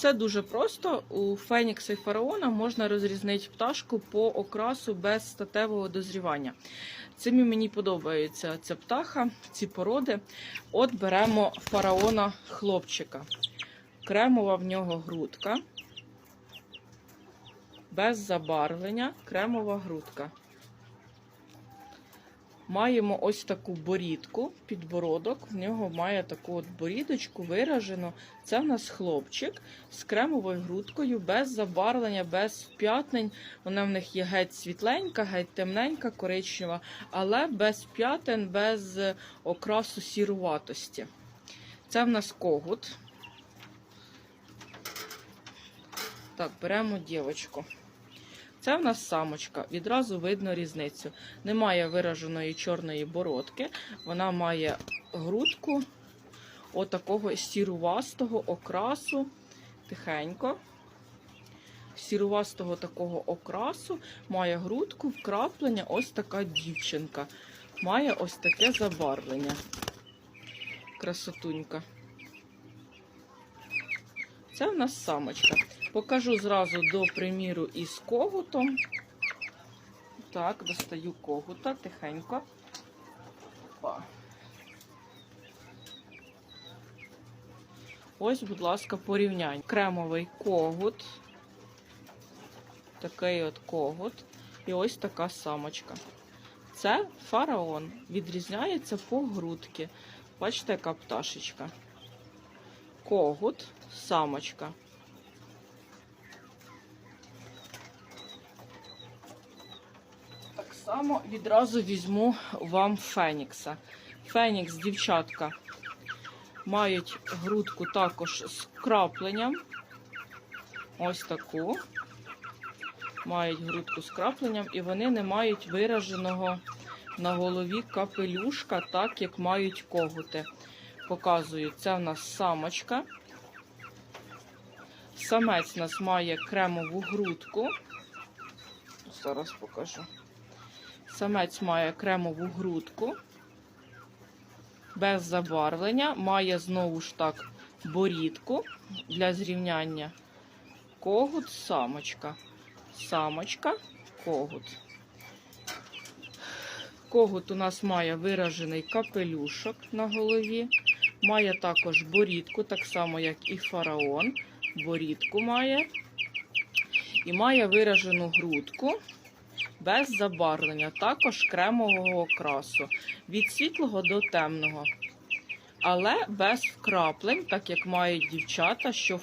Все дуже просто. У Фенікса і фараона можна розрізнити пташку по окрасу без статевого дозрівання. Цим і мені подобається ця птаха, ці породи. От беремо фараона хлопчика. Кремова в нього грудка. Без забарвлення, кремова грудка. Маємо ось таку борідку, підбородок. В нього має таку от борідочку виражену. Це в нас хлопчик з кремовою грудкою, без забарвлення, без п'ятнень. Вона в них є геть світленька, геть темненька, коричнева, але без п'ятен, без е, окрасу сіруватості. Це в нас когут. Так, беремо дівочку. Це в нас самочка. Відразу видно різницю. Немає вираженої чорної бородки. Вона має грудку отакого сірувастого окрасу. Тихенько. Сірувастого такого окрасу. Має грудку, вкраплення. Ось така дівчинка. Має ось таке забарвлення. Красотунька. Це в нас самочка. Покажу зразу до приміру із когутом. Так, достаю когута тихенько. Опа. Ось, будь ласка, порівнянь. Кремовий когут. Такий от когут. І ось така самочка. Це фараон. Відрізняється по грудки. Бачите, яка пташечка. Когут, самочка. Так само відразу візьму вам Фенікса. Фенікс, дівчатка, мають грудку також з крапленням. Ось таку. Мають грудку з крапленням, і вони не мають вираженого на голові капелюшка, так як мають когути. Показую, це в нас самочка. Самець у нас має кремову грудку. Зараз покажу. Самець має кремову грудку, без забарвлення, має знову ж так борідку для зрівняння. Когут, самочка. Самочка, когут. Когут у нас має виражений капелюшок на голові. Має також борідку, так само, як і фараон. Борідку має. І має виражену грудку без забарвлення, також кремового окрасу. Від світлого до темного. Але без вкраплень, так як мають дівчата, що